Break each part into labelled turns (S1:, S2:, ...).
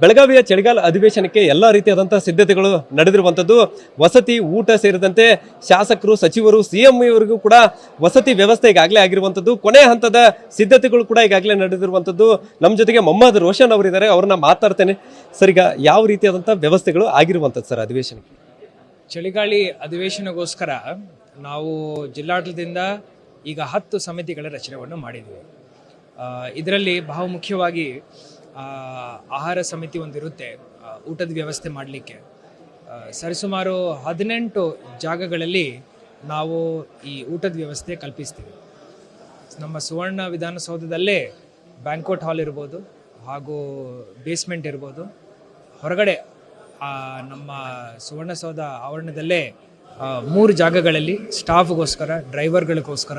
S1: ಬೆಳಗಾವಿಯ ಚಳಿಗಾಲ ಅಧಿವೇಶನಕ್ಕೆ ಎಲ್ಲ ರೀತಿಯಾದಂತಹ ಸಿದ್ಧತೆಗಳು ನಡೆದಿರುವಂಥದ್ದು. ವಸತಿ ಊಟ ಸೇರಿದಂತೆ ಶಾಸಕರು ಸಚಿವರು ಸಿಎಂ ಇವರಿಗೂ ಕೂಡ ವಸತಿ ವ್ಯವಸ್ಥೆ ಈಗಾಗಲೇ ಆಗಿರುವಂಥದ್ದು. ಕೊನೆ ಹಂತದ ಸಿದ್ಧತೆಗಳು ಕೂಡ ಈಗಾಗಲೇ ನಡೆದಿರುವಂಥದ್ದು. ನಮ್ಮ ಜೊತೆಗೆ ಮೊಹಮ್ಮದ್ ರೋಷನ್ ಅವರಿದ್ದಾರೆ ಅವ್ರನ್ನ ಮಾತಾಡ್ತೇನೆ. ಸರ್ ಈಗ ಯಾವ ರೀತಿಯಾದಂಥ ವ್ಯವಸ್ಥೆಗಳು ಆಗಿರುವಂಥದ್ದು ಸರ್ ಅಧಿವೇಶನಕ್ಕೆ?
S2: ಚಳಿಗಾಳಿ ಅಧಿವೇಶನಗೋಸ್ಕರ ನಾವು ಜಿಲ್ಲಾಡಳಿತದಿಂದ ಈಗ ಹತ್ತು ಸಮಿತಿಗಳ ರಚನೆಯನ್ನು ಮಾಡಿದ್ವಿ. ಇದರಲ್ಲಿ ಬಹು ಮುಖ್ಯವಾಗಿ ಆ, ಆಹಾರ ಸಮಿತಿ ಒಂದಿರುತ್ತೆ ಊಟದ ವ್ಯವಸ್ಥೆ ಮಾಡಲಿಕ್ಕೆ. ಸರಿಸುಮಾರು ಹದಿನೆಂಟು ಜಾಗಗಳಲ್ಲಿ ನಾವು ಈ ಊಟದ ವ್ಯವಸ್ಥೆ ಕಲ್ಪಿಸ್ತೀವಿ. ನಮ್ಮ ಸುವರ್ಣ ವಿಧಾನಸೌಧದಲ್ಲೇ ಬ್ಯಾಂಕ್ವೆಟ್ ಹಾಲ್ ಇರ್ಬೋದು, ಹಾಗೂ ಬೇಸ್ಮೆಂಟ್ ಇರ್ಬೋದು. ಹೊರಗಡೆ ನಮ್ಮ ಸುವರ್ಣಸೌಧ ಆವರಣದಲ್ಲೇ ಮೂರು ಜಾಗಗಳಲ್ಲಿ ಸ್ಟಾಫ್ಗೋಸ್ಕರ, ಡ್ರೈವರ್ಗಳಿಗೋಸ್ಕರ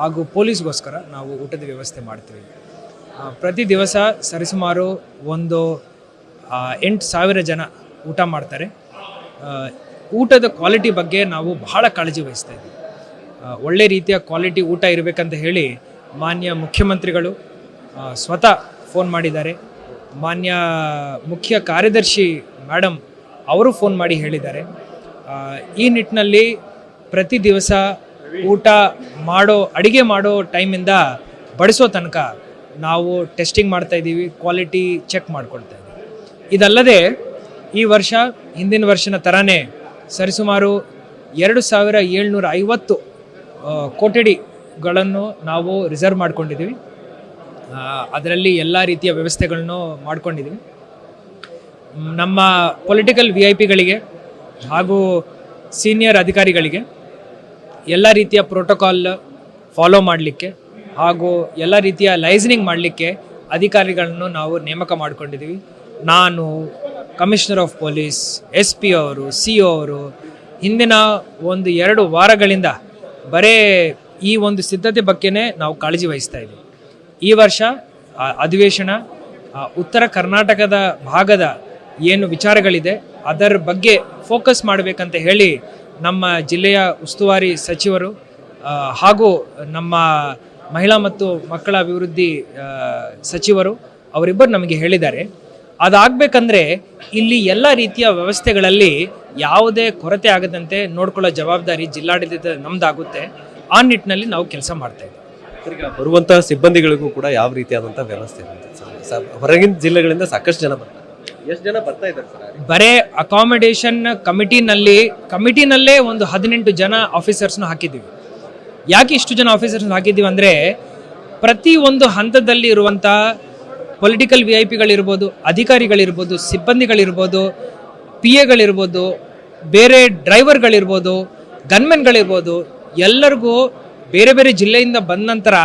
S2: ಹಾಗೂ ಪೊಲೀಸ್ಗೋಸ್ಕರ ನಾವು ಊಟದ ವ್ಯವಸ್ಥೆ ಮಾಡ್ತೀವಿ. ಪ್ರತಿ ದಿವಸ ಸರಿಸುಮಾರು ಒಂದು ಎಂಟು ಸಾವಿರ ಜನ ಊಟ ಮಾಡ್ತಾರೆ. ಊಟದ ಕ್ವಾಲಿಟಿ ಬಗ್ಗೆ ನಾವು ಬಹಳ ಕಾಳಜಿ ವಹಿಸ್ತಾ ಇದ್ದೀವಿ. ಒಳ್ಳೆ ರೀತಿಯ ಕ್ವಾಲಿಟಿ ಊಟ ಇರಬೇಕಂತ ಹೇಳಿ ಮಾನ್ಯ ಮುಖ್ಯಮಂತ್ರಿಗಳು ಸ್ವತಃ ಫೋನ್ ಮಾಡಿದ್ದಾರೆ. ಮಾನ್ಯ ಮುಖ್ಯ ಕಾರ್ಯದರ್ಶಿ ಮೇಡಮ್ ಅವರು ಫೋನ್ ಮಾಡಿ ಹೇಳಿದ್ದಾರೆ. ಈ ನಿಟ್ಟಿನಲ್ಲಿ ಪ್ರತಿ ದಿವಸ ಊಟ ಮಾಡೋ, ಅಡುಗೆ ಮಾಡೋ ಟೈಮಿಂದ ಬಡಿಸೋ ತನಕ ನಾವು ಟೆಸ್ಟಿಂಗ್ ಮಾಡ್ತಾ ಇದ್ದೀವಿ ಕ್ವಾಲಿಟಿ ಚೆಕ್ ಮಾಡ್ಕೊಳ್ತಾ ಇದ್ದೀವಿ. ಇದಲ್ಲದೆ ಈ ವರ್ಷ ಹಿಂದಿನ ವರ್ಷನ ಥರನೇ ಸರಿಸುಮಾರು ಎರಡು ಸಾವಿರ ಏಳ್ನೂರ ಐವತ್ತು ಆ, ಕೊಠಡಿಗಳನ್ನು ನಾವು ರಿಸರ್ವ್ ಮಾಡ್ಕೊಂಡಿದ್ದೀವಿ. ಅದರಲ್ಲಿ ಎಲ್ಲ ರೀತಿಯ ವ್ಯವಸ್ಥೆಗಳನ್ನು ಮಾಡ್ಕೊಂಡಿದ್ದೀವಿ. ನಮ್ಮ ಪೊಲಿಟಿಕಲ್ ವಿ ಐ ಪಿಗಳಿಗೆ ಹಾಗೂ ಸೀನಿಯರ್ ಅಧಿಕಾರಿಗಳಿಗೆ ಎಲ್ಲ ರೀತಿಯ ಪ್ರೋಟೋಕಾಲ್ ಫಾಲೋ ಮಾಡಲಿಕ್ಕೆ ಹಾಗೂ ಎಲ್ಲ ರೀತಿಯ ಲೈಸನಿಂಗ್ ಮಾಡಲಿಕ್ಕೆ ಅಧಿಕಾರಿಗಳನ್ನು ನಾವು ನೇಮಕ ಮಾಡಿಕೊಂಡಿದ್ದೀವಿ. ನಾನು commissioner of police S P ಅವರು ಸಿ ಒ ಅವರು ಹಿಂದಿನ ಒಂದು ಎರಡು ವಾರಗಳಿಂದ ಬರೇ ಈ ಒಂದು ಸಿದ್ಧತೆ ಬಗ್ಗೆನೇ ನಾವು ಕಾಳಜಿ ವಹಿಸ್ತಾ ಇದ್ದೀವಿ. ಈ ವರ್ಷ ಅಧಿವೇಶನ ಉತ್ತರ ಕರ್ನಾಟಕದ ಭಾಗದ ಏನು ವಿಚಾರಗಳಿದೆ, ಅದರ ಬಗ್ಗೆ ಫೋಕಸ್ ಮಾಡಬೇಕಂತ ಹೇಳಿ ನಮ್ಮ ಜಿಲ್ಲೆಯ ಉಸ್ತುವಾರಿ ಸಚಿವರು ಹಾಗೂ ನಮ್ಮ ಮಹಿಳಾ ಮತ್ತು ಮಕ್ಕಳ ಅಭಿವೃದ್ಧಿ ಸಚಿವರು ಅವರಿಬ್ಬರು ನಮಗೆ ಹೇಳಿದ್ದಾರೆ. ಅದಾಗಬೇಕಂದ್ರೆ ಇಲ್ಲಿ ಎಲ್ಲ ರೀತಿಯ ವ್ಯವಸ್ಥೆಗಳಲ್ಲಿ ಯಾವುದೇ ಕೊರತೆ ಆಗದಂತೆ ನೋಡ್ಕೊಳ್ಳೋ ಜವಾಬ್ದಾರಿ ಜಿಲ್ಲಾಡಳಿತ ನಮ್ದಾಗುತ್ತೆ. ಆ ನಿಟ್ಟಿನಲ್ಲಿ ನಾವು ಕೆಲಸ ಮಾಡ್ತೇವೆ ಇದ್ದೀವಿ.
S1: ಬರುವಂತಹ ಸಿಬ್ಬಂದಿಗಳಿಗೂ ಕೂಡ ಯಾವ ರೀತಿಯಾದಂತಹ ವ್ಯವಸ್ಥೆ ಇರುತ್ತೆ ಸರ್ ಹೊರಗಿನ ಜಿಲ್ಲೆಗಳಿಂದ ಸಾಕಷ್ಟು ಜನ ಬರ್ತಾರೆ. ಎಷ್ಟು ಜನ ಬರ್ತಾ ಇದ್ದಾರೆ ಸರ್
S2: ಬರೇ ಅಕಾಮಿಡೇಷನ್ ಕಮಿಟಿನಲ್ಲಿ ಕಮಿಟಿನಲ್ಲೇ ಒಂದು ಹದಿನೆಂಟು ಜನ ಆಫೀಸರ್ಸ್ನ ಹಾಕಿದ್ದೀವಿ. ಯಾಕೆ ಇಷ್ಟು ಜನ ಆಫೀಸರ್ಸ್ ಹಾಕಿದ್ದೀವಿ ಅಂದರೆ ಪ್ರತಿ ಒಂದು ಹಂತದಲ್ಲಿ ಇರುವಂಥ ಪೊಲಿಟಿಕಲ್ ವಿ ಐ ಪಿಗಳಿರ್ಬೋದು ಅಧಿಕಾರಿಗಳಿರ್ಬೋದು, ಸಿಬ್ಬಂದಿಗಳಿರ್ಬೋದು ಪಿ ಎಗಳಿರ್ಬೋದು ಬೇರೆ ಡ್ರೈವರ್ಗಳಿರ್ಬೋದು ಗನ್ಮೆನ್ಗಳಿರ್ಬೋದು ಎಲ್ಲರಿಗೂ ಬೇರೆ ಬೇರೆ ಜಿಲ್ಲೆಯಿಂದ ಬಂದ ನಂತರ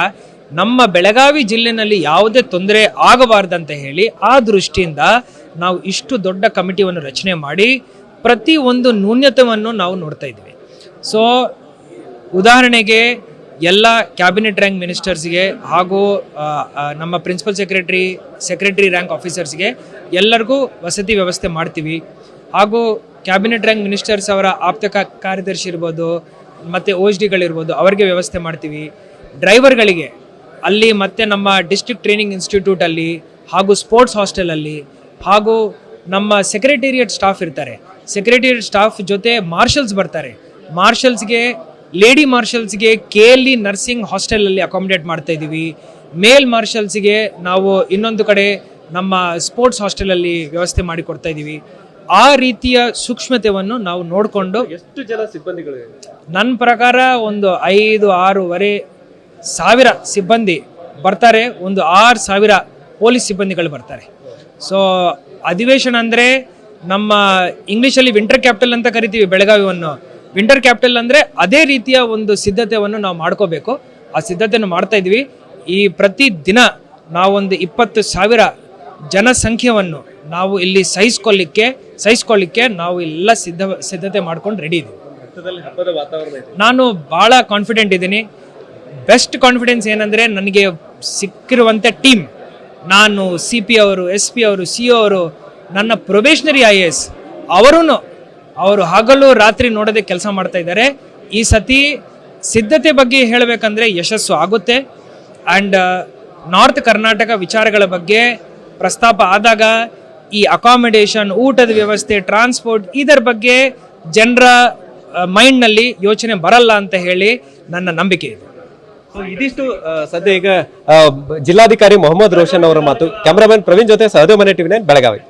S2: ನಮ್ಮ ಬೆಳಗಾವಿ ಜಿಲ್ಲೆನಲ್ಲಿ ಯಾವುದೇ ತೊಂದರೆ ಆಗಬಾರ್ದಂತ ಹೇಳಿ ಆ ದೃಷ್ಟಿಯಿಂದ ನಾವು ಇಷ್ಟು ದೊಡ್ಡ ಕಮಿಟಿಯನ್ನು ರಚನೆ ಮಾಡಿ ಪ್ರತಿ ಒಂದು ನ್ಯೂನ್ಯತೆಯನ್ನು ನಾವು ನೋಡ್ತಾ ಇದ್ದೀವಿ. ಸೊ ಉದಾಹರಣೆಗೆ ಎಲ್ಲ ಕ್ಯಾಬಿನೆಟ್ ರ್ಯಾಂಕ್ ಮಿನಿಸ್ಟರ್ಸ್ಗೆ ಹಾಗೂ ನಮ್ಮ ಪ್ರಿನ್ಸಿಪಲ್ ಸೆಕ್ರೆಟರಿ ಸೆಕ್ರೆಟರಿ ರ್ಯಾಂಕ್ ಆಫೀಸರ್ಸ್ಗೆ ಎಲ್ಲರಿಗೂ ವಸತಿ ವ್ಯವಸ್ಥೆ ಮಾಡ್ತೀವಿ. ಹಾಗೂ ಕ್ಯಾಬಿನೆಟ್ ರ್ಯಾಂಕ್ ಮಿನಿಸ್ಟರ್ಸ್ ಅವರ ಆಪ್ತ ಕಾರ್ಯದರ್ಶಿ ಇರ್ಬೋದು, ಮತ್ತು ಓ ಎಚ್ ಡಿಗಳಿರ್ಬೋದು ಅವರಿಗೆ ವ್ಯವಸ್ಥೆ ಮಾಡ್ತೀವಿ. ಡ್ರೈವರ್ಗಳಿಗೆ ಅಲ್ಲಿ ಮತ್ತು ನಮ್ಮ ಡಿಸ್ಟ್ರಿಕ್ಟ್ ಟ್ರೈನಿಂಗ್ ಇನ್ಸ್ಟಿಟ್ಯೂಟಲ್ಲಿ ಹಾಗೂ ಸ್ಪೋರ್ಟ್ಸ್ ಹಾಸ್ಟೆಲಲ್ಲಿ ಹಾಗೂ ನಮ್ಮ ಸೆಕ್ರೆಟೇರಿಯಟ್ ಸ್ಟಾಫ್ ಇರ್ತಾರೆ. ಸೆಕ್ರೆಟೇರಿಯಟ್ ಸ್ಟಾಫ್ ಜೊತೆ ಮಾರ್ಷಲ್ಸ್ ಬರ್ತಾರೆ. ಮಾರ್ಷಲ್ಸ್ಗೆ ಲೇಡಿ ಮಾರ್ಷಲ್ಸ್ಗೆ ಕೆ ಎಲ್ ಇ ನರ್ಸಿಂಗ್ ಹಾಸ್ಟೆಲಲ್ಲಿ ಅಕಾಮಿಡೇಟ್ ಮಾಡ್ತಾ ಇದ್ದೀವಿ. ಮೇಲ್ ಮಾರ್ಷಲ್ಸ್ಗೆ ನಾವು ಇನ್ನೊಂದು ಕಡೆ ನಮ್ಮ ಸ್ಪೋರ್ಟ್ಸ್ ಹಾಸ್ಟೆಲಲ್ಲಿ ವ್ಯವಸ್ಥೆ ಮಾಡಿ ಕೊಡ್ತಾ ಇದ್ದೀವಿ. ಆ ರೀತಿಯ ಸೂಕ್ಷ್ಮತೆಯನ್ನು ನಾವು ನೋಡಿಕೊಂಡು
S1: ಎಷ್ಟು ಜನ ಸಿಬ್ಬಂದಿಗಳು
S2: ನನ್ನ ಪ್ರಕಾರ ಒಂದು ಐದು ಆರೂವರೆ ಸಾವಿರ ಸಿಬ್ಬಂದಿ ಬರ್ತಾರೆ. ಒಂದು ಆರು ಸಾವಿರ ಪೊಲೀಸ್ ಸಿಬ್ಬಂದಿಗಳು ಬರ್ತಾರೆ. ಸೊ ಅಧಿವೇಶನ ಅಂದರೆ ನಮ್ಮ ಇಂಗ್ಲೀಷಲ್ಲಿ ವಿಂಟರ್ ಕ್ಯಾಪಿಟಲ್ ಅಂತ ಕರಿತೀವಿ ಬೆಳಗಾವಿಯನ್ನು. ವಿಂಟರ್ ಕ್ಯಾಪಿಟಲ್ ಅಂದರೆ ಅದೇ ರೀತಿಯ ಒಂದು ಸಿದ್ಧತೆಯನ್ನು ನಾವು ಮಾಡ್ಕೋಬೇಕು. ಆ ಸಿದ್ಧತೆಯನ್ನು ಮಾಡ್ತಾ ಇದ್ವಿ. ಈ ಪ್ರತಿ ದಿನ ನಾವೊಂದು ಇಪ್ಪತ್ತು ಸಾವಿರ ಜನಸಂಖ್ಯೆಯನ್ನು ನಾವು ಇಲ್ಲಿ ಸಹಿಸ್ಕೊಳ್ಳಿಕ್ಕೆ ಸಹಿಸ್ಕೊಳ್ಳಿಕ್ಕೆ ನಾವು ಎಲ್ಲ ಸಿದ್ಧ ಸಿದ್ಧತೆ ಮಾಡ್ಕೊಂಡು ರೆಡಿ ಇದ್ದೀವಿ. ನಾನು ಭಾಳ ಕಾನ್ಫಿಡೆಂಟ್ ಇದ್ದೀನಿ. ಬೆಸ್ಟ್ ಕಾನ್ಫಿಡೆನ್ಸ್ ಏನಂದರೆ ನನಗೆ ಸಿಕ್ಕಿರುವಂಥ ಟೀಮ್ ನಾನು ಸಿ ಪಿ ಅವರು ಎಸ್ ಪಿ ಅವರು ಸಿ ಅವರು ನನ್ನ ಪ್ರೊಬೇಷನರಿ ಐ ಎಸ್ ಅವರೂ ಅವರು ಹಗಲು ರಾತ್ರಿ ನೋಡದೆ ಕೆಲಸ ಮಾಡ್ತಾ ಇದ್ದಾರೆ. ಈ ಸತಿ ಸಿದ್ಧತೆ ಬಗ್ಗೆ ಹೇಳಬೇಕಂದ್ರೆ ಯಶಸ್ಸು ಆಗುತ್ತೆ. ಆ್ಯಂಡ್ ನಾರ್ತ್ ಕರ್ನಾಟಕ ವಿಚಾರಗಳ ಬಗ್ಗೆ ಪ್ರಸ್ತಾಪ ಆದಾಗ ಈ ಅಕಾಮಿಡೇಷನ್, ಊಟದ ವ್ಯವಸ್ಥೆ, ಟ್ರಾನ್ಸ್ಪೋರ್ಟ್ ಇದರ ಬಗ್ಗೆ ಜನರ ಮೈಂಡ್ನಲ್ಲಿ ಯೋಚನೆ ಬರಲ್ಲ ಅಂತ ಹೇಳಿ ನನ್ನ ನಂಬಿಕೆ ಇದೆ.
S1: ಇದಿಷ್ಟು ಸದ್ಯ ಈಗ ಜಿಲ್ಲಾಧಿಕಾರಿ ಮೊಹಮ್ಮದ್ ರೋಷನ್ ಅವರ ಮಾತು. ಕ್ಯಾಮರಾಮನ್ ಪ್ರವೀಣ್ ಜೊತೆ ಸಹದೇವ್ ಮನೆ ಟಿವಿ ಬೆಳಗಾವಿ.